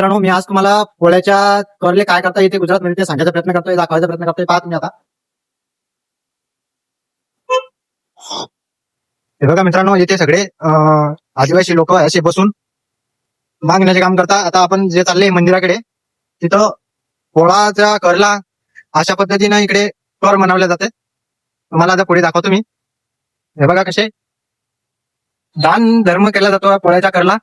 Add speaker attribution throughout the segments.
Speaker 1: मित्रांनो मी आज तुम्हाला पोळ्याच्या करले काय करता येते गुजरात मध्ये ते सांगायचा प्रयत्न करतोय दाखवायचा प्रयत्न करतोय. पहा तुम्ही आता. हे बघा मित्रांनो इथे सगळे आदिवासी लोक असे बसून मागण्याचे काम करता आता आपण जे चालले मंदिराकडे तिथं पोळाचा करला अशा पद्धतीनं इकडे कर मनवले जाते. तुम्हाला आता पुढे दाखवतो मी. हे बघा कसे. दान धर्म केला जातो पोळ्याच्या करला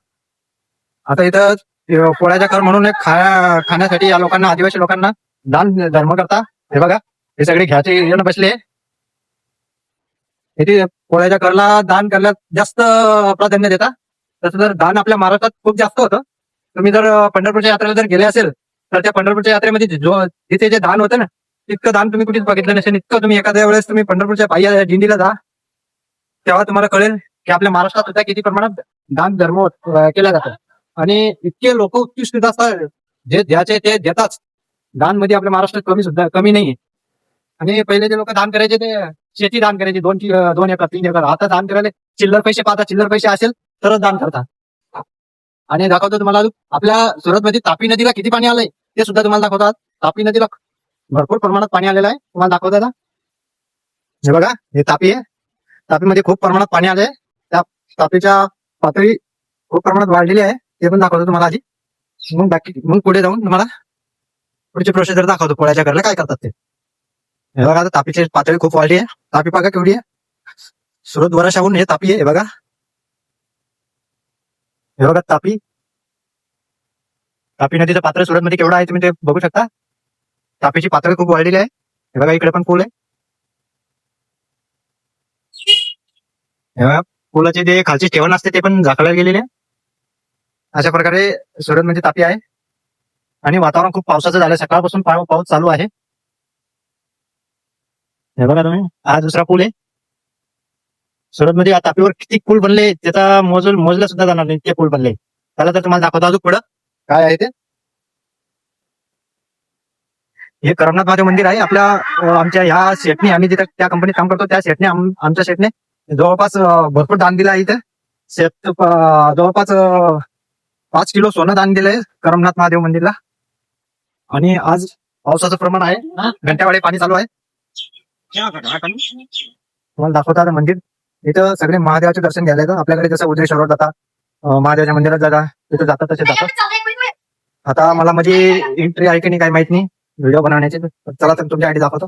Speaker 1: आता इथं पोळ्याचा कर म्हणून एक खा खाण्यासाठी या लोकांना आदिवासी लोकांना दान धर्म करता. हे बघा हे सगळे घ्यायचे येऊन बसले. इथे पोळ्याच्या करला दान करण्यात जास्त प्राधान्य देता तसं जर दान आपल्या महाराष्ट्रात खूप जास्त होतं तुम्ही जर पंढरपूरच्या यात्रेला जर गेले असेल तर त्या पंढरपूरच्या यात्रेमध्ये जो जिथे जे दान होतं ना तितकं दान तुम्ही कुठेच बघितलं नसेल. इतकं तुम्ही एखाद्या वेळेस तुम्ही पंढरपूरच्या पाय दिंडीला जा तेव्हा तुम्हाला कळेल की आपल्या महाराष्ट्रात सुद्धा किती प्रमाणात दान धर्म केला जातो. आणि इतके लोक उत्कृष्ट असतात. जे द्यायचे ते देतात. दानमध्ये आपल्या महाराष्ट्रात कमी सुद्धा कमी नाही आणि पहिले जे लोक दान करायचे ते शेती दान करायचे. दोन दोन एकर तीन एकर. आता दान करायला चिल्लर पैसे पाहता चिल्लर पैसे असेल तरच दान करतात आणि दाखवतो तुम्हाला आपल्या सुरत मध्ये तापी नदीला किती पाणी आलंय ते सुद्धा तुम्हाला दाखवतात. तापी नदीला भरपूर प्रमाणात पाणी आलेलं आहे. तुम्हाला दाखवतात ना. हे बघा हे तापी आहे. तापीमध्ये खूप प्रमाणात पाणी आलंय. त्या तापीच्या पातळी खूप प्रमाणात वाढलेली आहे. ते पण दाखवतो तुम्हाला आधी. मग बाकी मग पुढे जाऊन तुम्हाला पुढचे प्रोसिजर दाखवतो पोळ्याच्या घरला काय करतात ते. हे बघा आता तापीची पातळी खूप वाढली आहे. तापी बघा केवढी आहे. सुरत वराशाहून हे तापी आहे हे बघा. हे बघा तापी. तापी नदीचं पात्र सुरतमध्ये केवढं आहे तुम्ही ते बघू शकता. तापीची पातळी खूप वाढलेली आहे. हे बघा इकडे पण पूल आहे. हे बघा पुलाचे जे खालचे ठेवण असते ते पण झाकल्या गेलेले आहे. अशा प्रकारे सुरत मध्ये म्हणजे तापी आहे. आणि वातावरण खूप पावसाचं झालं. सकाळपासून पाऊस चालू आहे. हे बघा तुम्ही. हा दुसरा पूल आहे. सुरत मध्ये म्हणजे या तापीवर किती पूल बनले त्याचा मोजून मोजला सुद्धा जाणार नाही. ते पूल बनले. त्याला तर तुम्हाला दाखवतो अजून पुढं. काय आहे ते? हे करमनाथ महादेव मंदिर आहे. आपल्या आमच्या ह्या शेटने आम्ही जिथे त्या कंपनीत काम करतो त्या शेटने आमच्या शेटने जवळपास भरपूर दान दिला आहे इथे. शेत जवळपास पाच किलो सोनं दान दिलंय करमनाथ महादेव मंदिरला. आणि आज पावसाचं प्रमाण आहे. घंट्यावाडे पाणी चालू आहे. तुम्हाला दाखवतात मंदिर. इथं सगळे महादेवाचे दर्शन घ्यायला येतात. आपल्याकडे जसं उदयेश्वरवर जातात महादेवाच्या मंदिरात जाता तिथं जातात तसे जातात. आता मला माझी एंट्री आहे की नाही काही माहीत नाही. व्हिडिओ बनवण्याची. चला तर तुमच्या आयडी दाखवतो.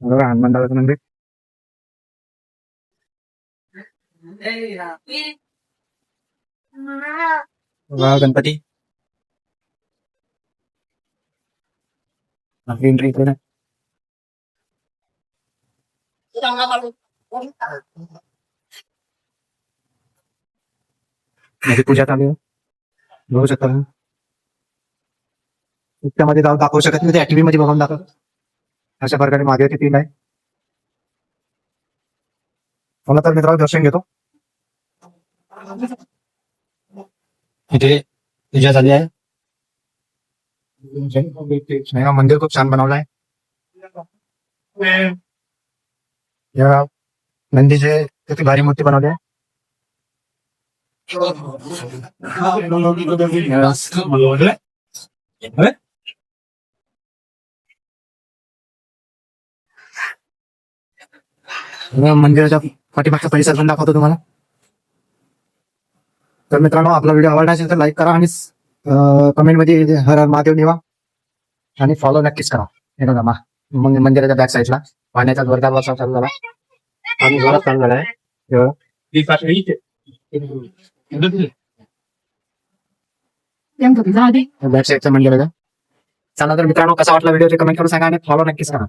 Speaker 1: बघा हनुमान दादाचं मंदिर. बघा गणपती आपली एंट्री इकडे नाही. माझी पूजा चालू आहे बघू शकता तुम्ही त्यामध्ये जाऊन दाखवू शकत नाही ऍक्टिव्ही मध्ये बघून दाखव अशा प्रकारे महादेवाची तीन आहे मला तर मित्रांनो दर्शन घेतो इथे पूजा झाली आहे? नाही, हो, मंदिर खूप छान बनवलं आहे या नंदीचे किती भारी मूर्ती बनवली आहे. मंदिराच्या पाठीमागचा परिसर पण दाखवतो तुम्हाला. तर मित्रांनो आपला व्हिडिओ आवडला असेल तर लाईक करा आणि कमेंटमध्ये हर हर महादेव निवा. आणि फॉलो नक्कीच करा. हे बघा मा मग मंदिराच्या बॅक साईडला पाण्याचा जोरदार वर्षा चालू झाला. आणि जोरात चालू झाला आहे. बॅक साईडचं मंदिर आहे. चला तर मित्रांनो कसा वाटला व्हिडिओ कमेंट करून सांगा आणि फॉलो नक्कीच करा.